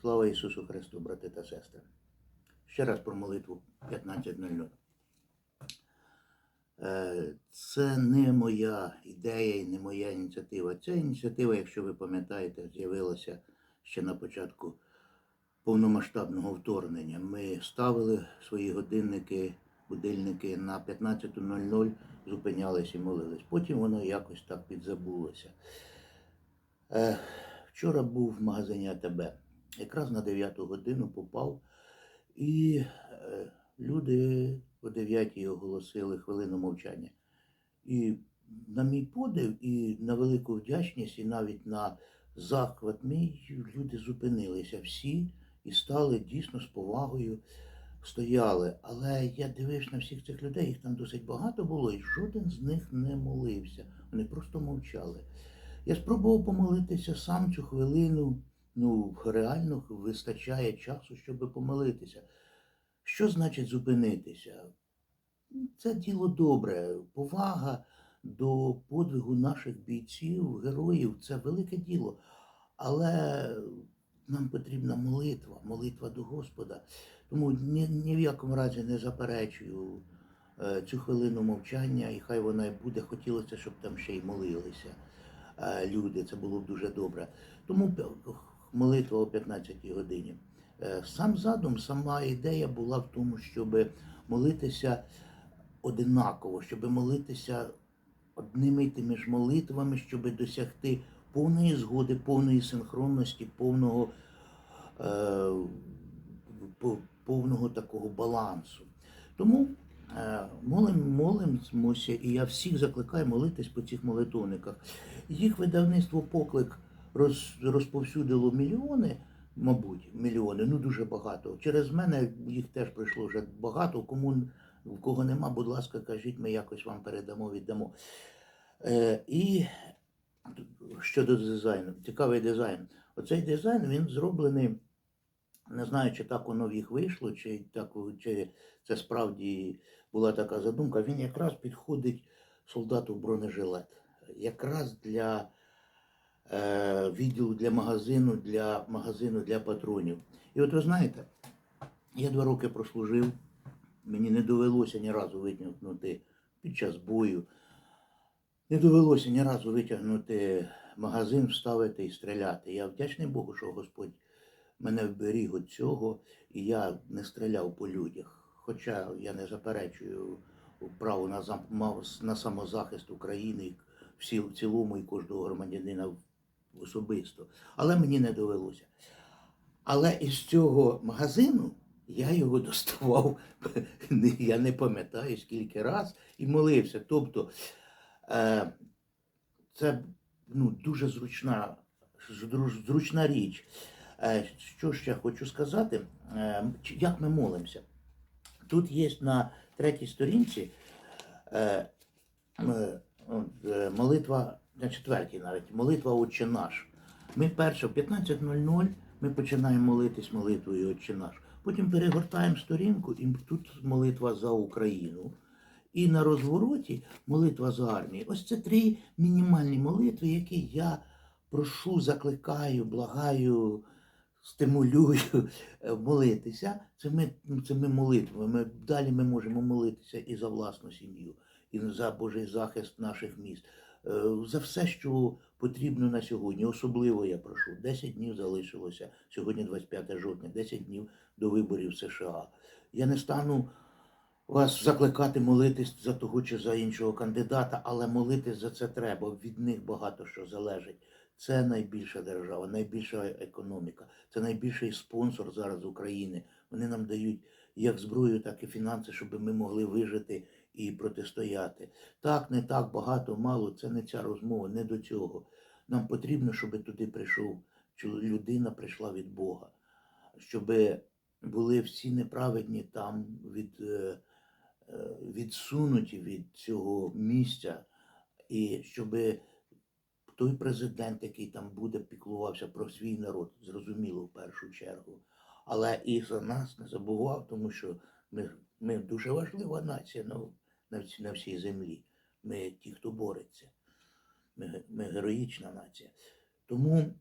Слава Ісусу Христу, брати та сестри. Ще раз про молитву 15.00. Е, Це не моя ідея і не моя ініціатива. Ця ініціатива, якщо ви пам'ятаєте, з'явилася ще на початку повномасштабного вторгнення. Ми ставили свої годинники, будильники на 15.00, зупинялись і молились. Потім воно якось так підзабулося. Е, Вчора був в магазині АТБ. Якраз на 9 годину попав, і е, люди о 9 оголосили хвилину мовчання. І на мій подив, і на велику вдячність, і навіть на захват мій люди зупинилися всі і стали дійсно з повагою стояли. Але я дивився на всіх цих людей, їх там досить багато було, і жоден з них не молився. Вони просто мовчали. Я спробував помолитися сам цю хвилину. Ну, реально вистачає часу, щоб помолитися. Що значить зупинитися? Це діло добре. Повага до подвигу наших бійців, героїв це велике діло. Але нам потрібна молитва, молитва до Господа. Тому ні, ні в якому разі не заперечую е, цю хвилину мовчання, і хай вона й буде. Хотілося, щоб там ще й молилися е, люди. Це було б дуже добре. Тому молитва о 15 годині. Е, Сам задум, сама ідея була в тому, щоб молитися одинаково, щоб молитися одними й тими ж молитвами, щоб досягти повної згоди, повної синхронності, повного, е, повного такого балансу. Тому е, молим, молимося, і я всіх закликаю молитись по цих молитовниках. Їх видавництво поклик роз, розповсюдило мільйони, мабуть, мільйони, ну дуже багато. Через мене їх теж прийшло вже багато. Кому в кого нема, будь ласка, кажіть, ми якось вам передамо, віддамо. Е, і щодо дизайну, цікавий дизайн. Оцей дизайн він зроблений. Не знаю, чи так воно в їх вийшло, чи так чи це справді була така задумка. Він якраз підходить солдату в бронежилет. Якраз для відділу для магазину, для магазину для патронів. І от ви знаєте, я два роки прослужив, мені не довелося ні разу витягнути під час бою. Не довелося ні разу витягнути магазин, вставити і стріляти. Я вдячний Богу, що Господь мене вберіг від цього, і я не стріляв по людях. Хоча я не заперечую право на, на самозахист України всі, в цілому і кожного громадянина особисто. Але мені не довелося. Але із цього магазину я його доставав, я не пам'ятаю скільки раз, і молився. Тобто е, це ну, дуже зручна, зручна річ. Е, Що ще хочу сказати, Е, як ми молимося? Тут є на третій сторінці молитва, на четвертій навіть, молитва Отче наш. Ми перше в 15.00 ми починаємо молитись молитвою Отче наш. Потім перегортаємо сторінку, і тут молитва за Україну. І на розвороті молитва за армію. Ось це три мінімальні молитви, які я прошу, закликаю, благаю, стимулюю е, молитися. Це ми, це ми молитвами. Ми, далі ми можемо молитися і за власну сім'ю, і за Божий захист наших міст. Е, За все, що потрібно на сьогодні. Особливо я прошу. 10 днів залишилося. Сьогодні 25 жовтня, 10 днів до виборів США. Я не стану вас закликати молитись за того чи за іншого кандидата, але молитись за це треба. Від них багато що залежить. Це найбільша держава, найбільша економіка, це найбільший спонсор зараз України. Вони нам дають як зброю, так і фінанси, щоб ми могли вижити і протистояти. Так, не так, багато, мало. Це не ця розмова, не до цього. Нам потрібно, щоб туди прийшов, людина прийшла від Бога, щоб були всі неправедні там від, е, е, відсунуті від цього місця, і щоб той президент, який там буде, піклувався про свій народ, зрозуміло в першу чергу. Але і за нас не забував, тому що ми, ми дуже важлива нація ну, на, всі- на всій землі. Ми ті, хто бореться. Ми, ми героїчна нація. Тому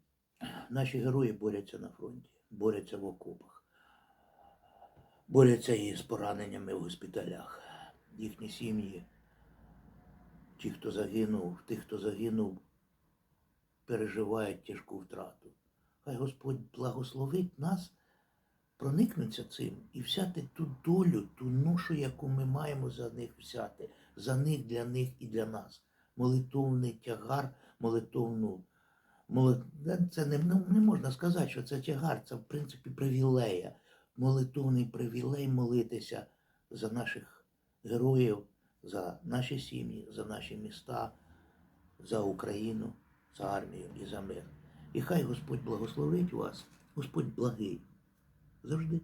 наші герої борються на фронті. борються в окопах, борються і з пораненнями в госпіталях. Їхні сім'ї, ті, хто загинув, тих, хто загинув, переживають тяжку втрату. Хай Господь благословить нас проникнуться цим і взяти ту долю, ту ношу, яку ми маємо за них взяти, за них, для них і для нас. Молитовний тягар, молитовну. молит- Це не, ну, не можна сказати, що це тягар, це в принципі привілея. Молитовний привілей молитися за наших героїв, за наші сім'ї, за наші міста, за Україну, за армію і за мир. І хай Господь благословить вас, Господь благий завжди.